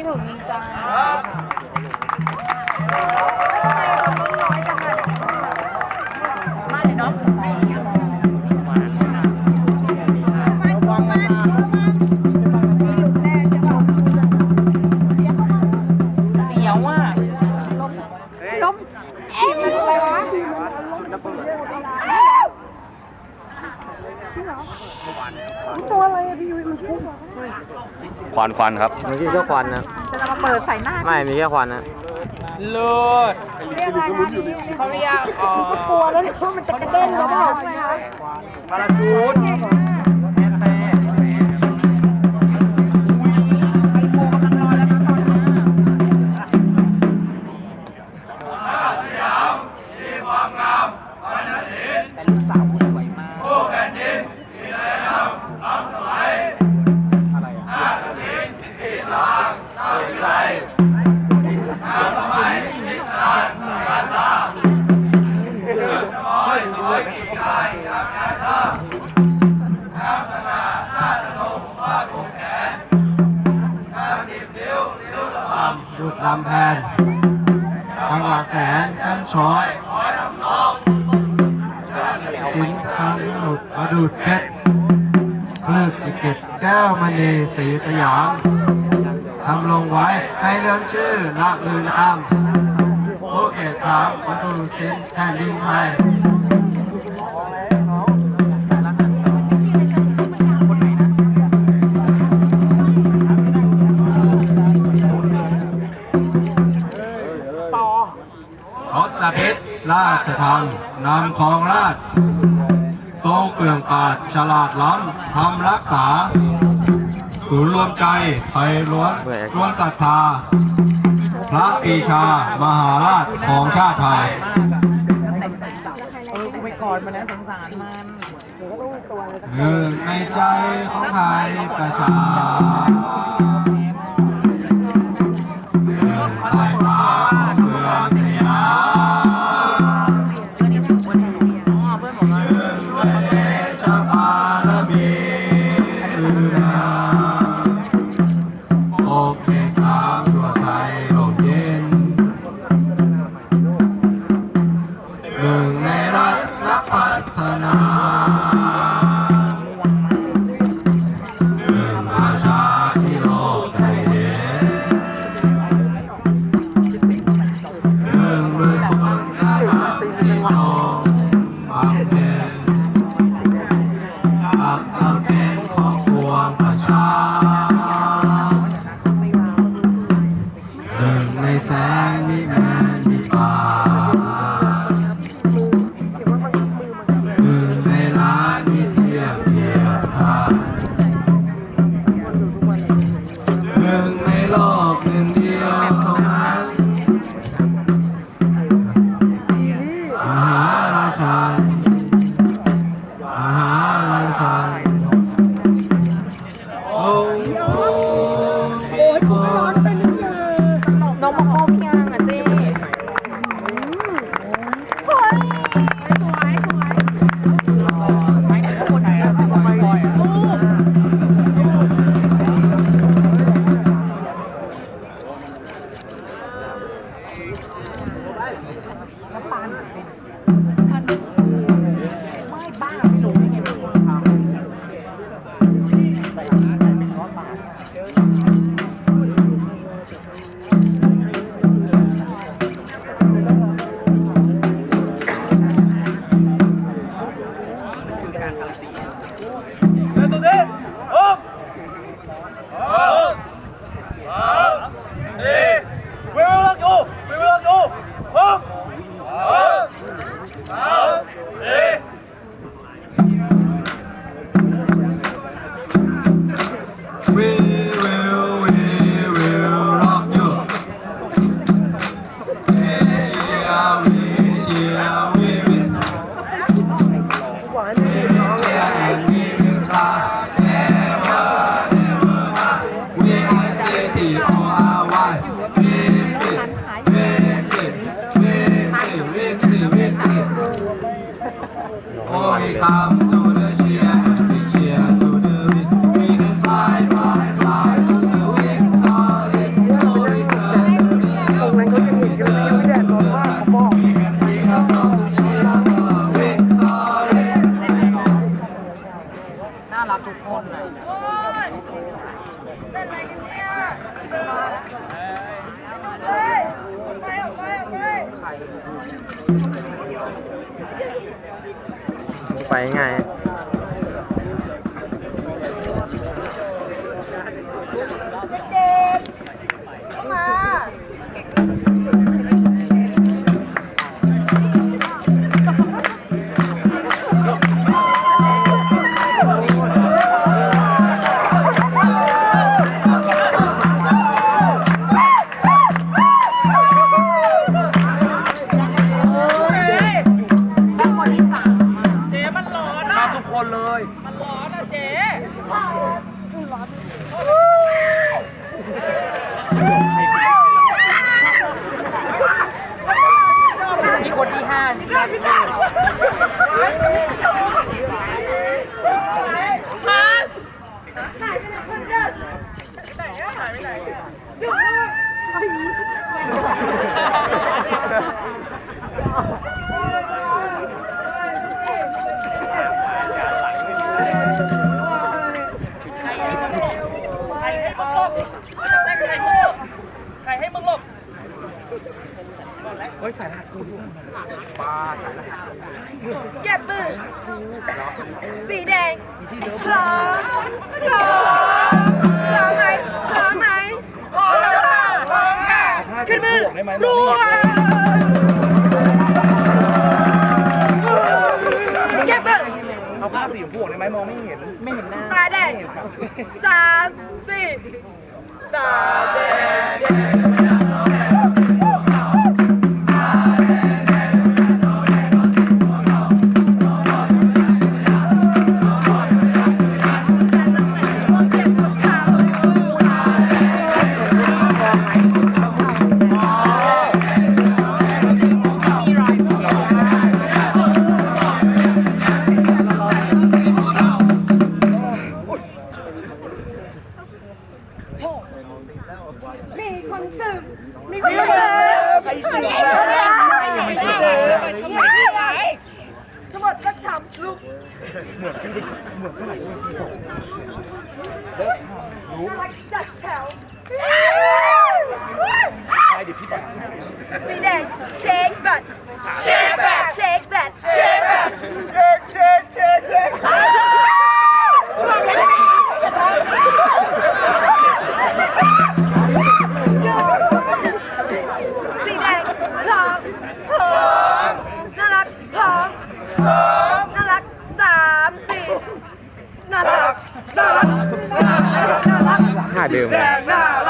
ที่ถูกยิงจา ตัวอะไรอะพี่ยุ้ยมันพุ่งอควันควันครับมีแค่ควันนะจะมาเปิดใส่หน้าไม่มีแค่ควันนะเลิศเรียกอะไรคะพี่เขาเรียกเอ่อกลัวแล้วเนี่ยว่ามันจะกระเด็นหรือเปล่าใช่ไหมคะพาราชูดเก่งแอนเต้ไอโฟกำลังลอยแล้วนะตอนนี้แต่ลูกสาว ลำแพนทางหวัดแสนกันช้อยทิ้งทางหลุดกระดุดเพชรเลิกจะเก็ตแก้วมณีสีสยามทำลงไว้ให้เลื่อนชื่อละลืนคำโอเกตถามมาดูสิ้นแผ่นดินไทย ราชธรรมนำของราช ทรงเปลืองปราดฉลาดล้ำทำรักษา ศูนย์รวมใจไทยล้วนล้วนศรัทธา พระปีชามหาราชของชาติไทย เออกูไปกอดมันนะสงสารมันหนึ่งในใจของไทยประชา นึ่ Um, นี่คนที่ห้าที่ห้าใครให้มึงหลบใครให้มึงหลบใครให้มึงหลบ ใครให้มึงหลบเฮ้ยสายรหัสกูด้วยปลาสายรหัสเก็บมือสีแดงพร้อมพร้อมพร้อมไหมพร้อมไหมพร้อมแล้วค่ะพร้อมค่ะขึ้นมือรัวเก็บมือเอาผ้าสีผงได้ไหมมองไม่เห็น ไม่เห็นหน้าตาแดงสามสี่ตา ร่รู้จัดแถวไปดิพี่แบบสีแดงเช็คบัตรเช็คบัตรเช็คบัตรเช็คบัตรเช็คเช็คเช็คเช็คสีแดงพร้อมพร้อมน่ารักพร้อมพร้อมน่ารักสามสี่น่ารัก น่ารักน่ารักน่ารักท่าเดิมแดงน่ารัก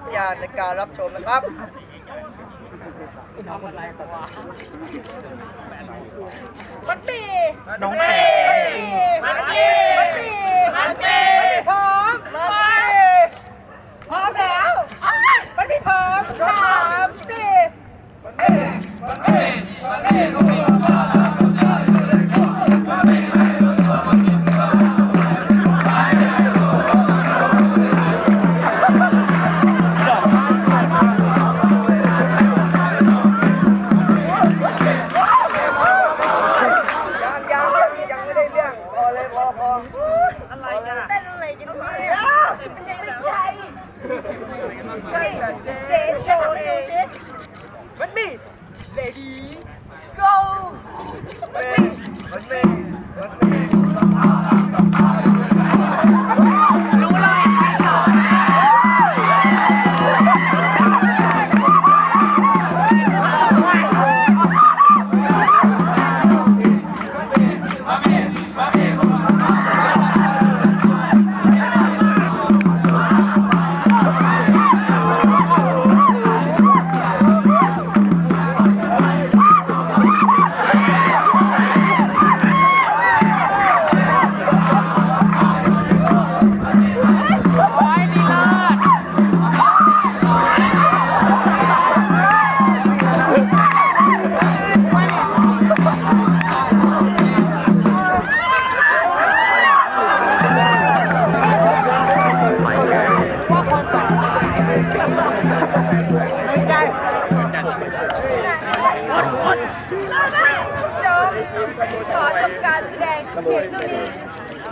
ณญาณในการรับชมนะครับมันปีน้องแหม่มันปีมันปีมันปีพร้อม ม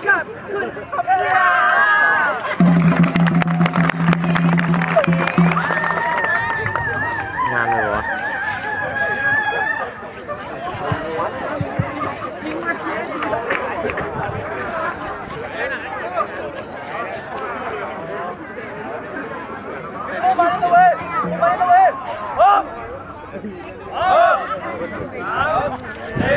กับคุณพรมยาเฮ้ย